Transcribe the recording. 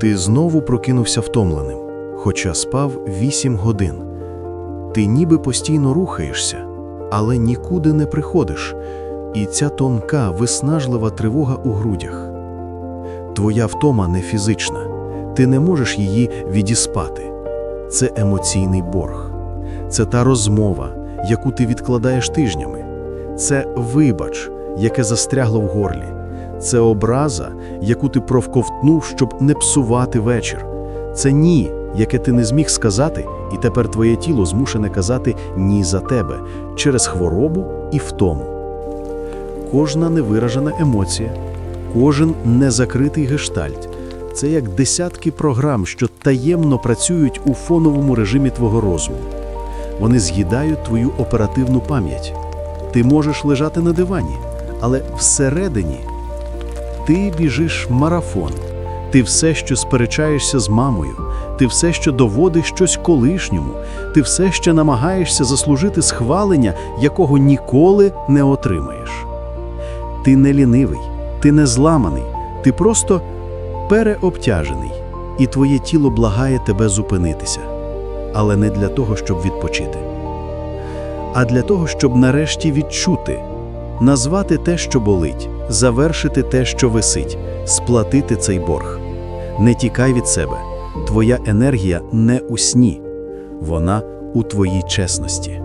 Ти знову прокинувся втомленим, хоча спав 8 годин. Ти ніби постійно рухаєшся, але нікуди не приходиш, і ця тонка, виснажлива тривога у грудях. Твоя втома не фізична, ти не можеш її відіспати. Це емоційний борг, це та розмова, яку ти відкладаєш тижнями, це вибач, яке застрягло в горлі, це образа, яку ти провковтнув, щоб не псувати вечір. Це ні, яке ти не зміг сказати, і тепер твоє тіло змушене казати ні за тебе через хворобу і втому. Кожна невиражена емоція, кожен незакритий гештальт це як десятки програм, що таємно працюють у фоновому режимі твого розуму. Вони з'їдають твою оперативну пам'ять. Ти можеш лежати на дивані, але всередині ти біжиш марафон. Ти все, що сперечаєшся з мамою, ти все, що доводиш щось колишньому, ти все ще намагаєшся заслужити схвалення, якого ніколи не отримаєш. Ти не лінивий, ти не зламаний, ти просто переобтяжений, і твоє тіло благає тебе зупинитися. Але не для того, щоб відпочити, а для того, щоб нарешті відчути, назвати те, що болить, завершити те, що висить, сплатити цей борг. Не тікай від себе. Твоя енергія не у сні, вона у твоїй чесності.